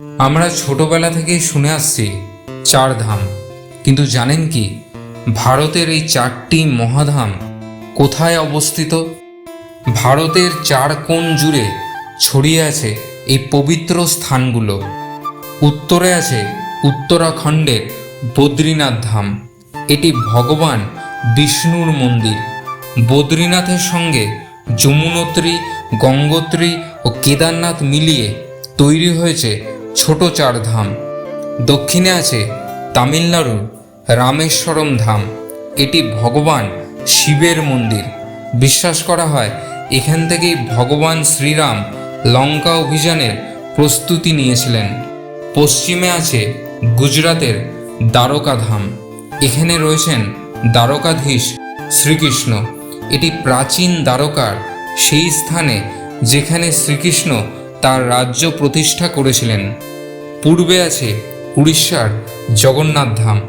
আমরা ছোটবেলা থেকেই শুনে আসছি চার ধাম কিন্তু জানেন কি, ভারতের এই চারটি মহাধাম কোথায় অবস্থিত? ভারতের চার কোণ জুড়ে ছড়িয়ে আছে এই পবিত্র স্থানগুলো। উত্তরে আছে উত্তরাখণ্ডের বদ্রীনাথ ধাম। এটি ভগবান বিষ্ণুর মন্দির। বদ্রীনাথের সঙ্গে যমুনোত্রী, গঙ্গোত্রী ও কেদারনাথ মিলিয়ে তৈরি হয়েছে ছোট চার ধাম দক্ষিণে আছে তামিলনাড়ুর রামেশ্বরম ধাম। এটি ভগবান শিবের মন্দির। বিশ্বাস করা হয় এখান থেকেই ভগবান শ্রীরাম লঙ্কা অভিযানের প্রস্তুতি নিয়েছিলেন। পশ্চিমে আছে গুজরাতের দ্বারকা ধাম। এখানে রয়েছেন দ্বারকাধীশ শ্রীকৃষ্ণ। এটি প্রাচীন দ্বারকার সেই স্থানে যেখানে শ্রীকৃষ্ণ তার রাজ্য প্রতিষ্ঠা করেছিলেন। পূর্বে আছে উড়িষ্যার জগন্নাথ ধাম।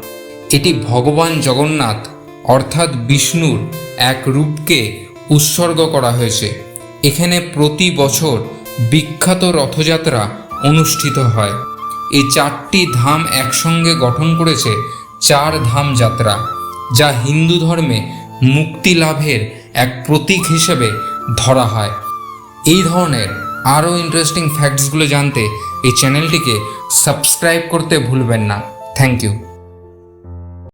এটি ভগবান জগন্নাথ, অর্থাৎ বিষ্ণুর এক রূপকে উৎসর্গ করা হয়েছে। এখানে প্রতি বছর বিখ্যাত রথযাত্রা অনুষ্ঠিত হয়। এই চারটি ধাম একসঙ্গে গঠন করেছে চার ধাম যাত্রা, যা হিন্দু ধর্মে মুক্তি লাভের এক প্রতীক হিসেবে ধরা হয়। এই ধরনের আরও ইন্টারেস্টিং ফ্যাক্টসগুলো জানতে এই চ্যানেলটিকে সাবস্ক্রাইব করতে ভুলবেন না থ্যাংক ইউ